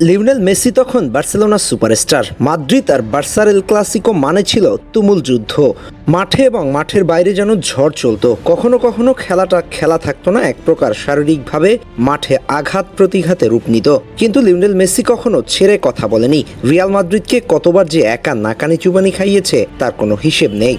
Lionel Messi তখন বার্সেলোনার superstar. Madrid আর বার্সার এল ক্লাসিকো মানে ছিল তুমুল যুদ্ধ। মাঠে এবং মাঠের বাইরে যেন ঝড় চলতো। কখনো কখনো খেলাটা খেলা থাকতো না, এক প্রকার শারীরিকভাবে মাঠে আঘাত প্রতিঘাতে রূপ নিত। কিন্তু লিওনেল মেসি কখনো ছেড়ে কথা বলেনি। রিয়াল মাদ্রিদকে কতবার যে একা নাকানি চুবানি খাইয়েছে, তার কোনো হিসেব নেই।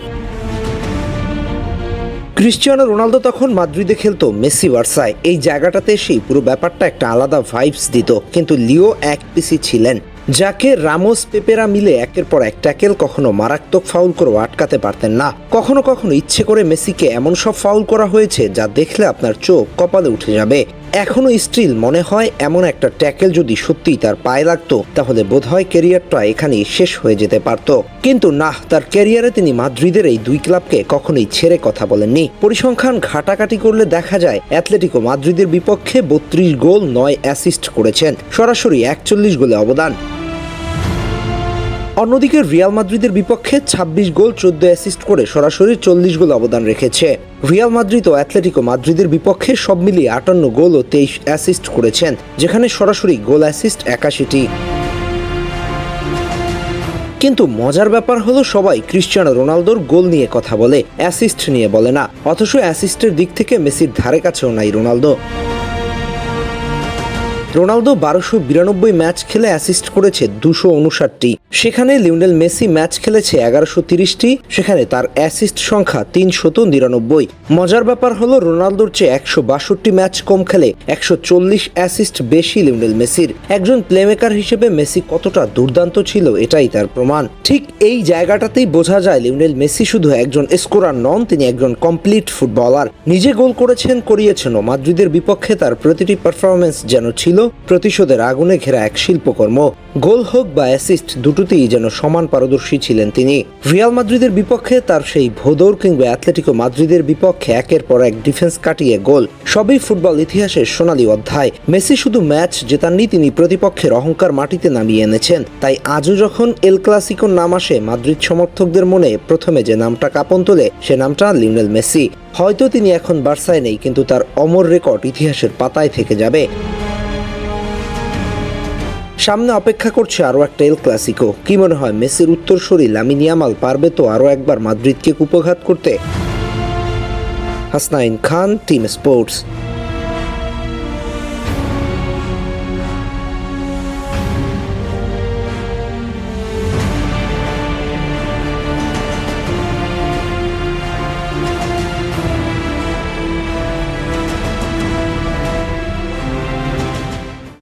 ক্রিশ্চিয়ানো রোনালদো তখন মাদ্রিদে খেলতো, মেসি ওয়ার্সায় এই জায়গাটাতে এসেই পুরো ব্যাপারটা একটা আলাদা ভাইবস দিত। কিন্তু লিও এক পিসি ছিলেন, যাকে রামোস পেপেরা মিলে একের পর এক ট্যাকেল কখনো মারাত্মক ফাউল করে আটকাতে পারতেন না। কখনো কখনো ইচ্ছে করে মেসিকে এমন সব ফাউল করা হয়েছে, যা দেখলে আপনার চোখ কপালে উঠে যাবে। এখনও স্টিল মনে হয় এমন একটা ট্যাকেল যদি সত্যিই তার পায়ে লাগতো, তাহলে বোধহয় ক্যারিয়ারটা এখানেই শেষ হয়ে যেতে পারত। কিন্তু না তার ক্যারিয়ারে তিনি মাদ্রিদের এই দুই ক্লাবকে কখনোই ছেড়ে কথা বলেননি। পরিসংখ্যান ঘাটাঘাটি করলে দেখা যায় অ্যাথলেটিকো মাদ্রিদের বিপক্ষে বত্রিশ গোল, নয় অ্যাসিস্ট করেছেন। সরাসরি একচল্লিশ গোলে অবদান। অন্যদিকে রিয়াল মাদ্রিদের বিপক্ষে ২৬ গোল, চোদ্দ অ্যাসিস্ট করে সরাসরি চল্লিশ গোল অবদান রেখেছে। রিয়াল মাদ্রিদ ও অ্যাথলেটিকো মাদ্রিদের বিপক্ষে সব মিলিয়ে আটান্ন গোল ও তেইশ অ্যাসিস্ট করেছেন, যেখানে সরাসরি গোল অ্যাসিস্ট একাশিটি। কিন্তু মজার ব্যাপার হলো সবাই ক্রিশ্চিয়ানো রোনালদোর গোল নিয়ে কথা বলে অ্যাসিস্ট নিয়ে বলে না, অথচ অ্যাসিস্টের দিক থেকে মেসির ধারে কাছেও নাই রোনালদো। রোনালদো বারোশো বিরানব্বই ম্যাচ খেলে অ্যাসিস্ট করেছে দুশো উনষাটটি। সেখানে লিওনেল মেসি ম্যাচ খেলেছে এগারোশো তিরিশটি, সেখানে তার অ্যাসিস্ট সংখ্যা তিনশত নিরানব্বই। মজার ব্যাপার হলো রোনালদোর চেয়ে একশো বাষট্টি ম্যাচ কম খেলে একশো চল্লিশ অ্যাসিস্ট বেশি লিওনেল মেসির। একজন প্লেমেকার হিসেবে মেসি কতটা দুর্দান্ত ছিল এটাই তার প্রমাণ। ঠিক এই জায়গাটাতেই বোঝা যায় লিওনেল মেসি শুধু একজন স্কোরার নন, তিনি একজন কমপ্লিট ফুটবলার নিজে গোল করেছেন, করিয়েছেনও। মাদ্রিদের বিপক্ষে তার প্রতিটি পারফরমেন্স যেন ছিল প্রতিশোধের আগুনে ঘেরা এক শিল্পকর্ম। গোল হোক বা অ্যাসিস্ট দুটোতেই যেন সমান পারদর্শী ছিলেন তিনি। রিয়াল মাদ্রিদের বিপক্ষে তার সেই ভোদর কিংবা অ্যাথলেটিকো মাদ্রিদের বিপক্ষে একের পর এক ডিফেন্স কাটিয়ে গোল। সবই ফুটবল ইতিহাসের সোনালী অধ্যায়। মেসি শুধু ম্যাচ জেতাননি, তিনি প্রতিপক্ষের অহংকার মাটিতে নামিয়ে এনেছেন। তাই আজও যখন এল ক্লাসিকোর নাম আসে, মাদ্রিদ সমর্থকদের মনে প্রথমে যে নামটা কাঁপন তোলে, সে নামটা লিওনেল মেসি। হয়তো তিনি এখন বার্সায় নেই, কিন্তু তার অমর রেকর্ড ইতিহাসের পাতায় থেকে যাবে। সামনে অপেক্ষা করছে আরও একটা এল ক্লাসিকো কি মনে হয়, মেসির উত্তরসূরি লামিনিয়ামাল পারবে তো আরও একবার মাদ্রিদকে কুপঘাত করতে? হাসনাইন খান টিম স্পোর্টস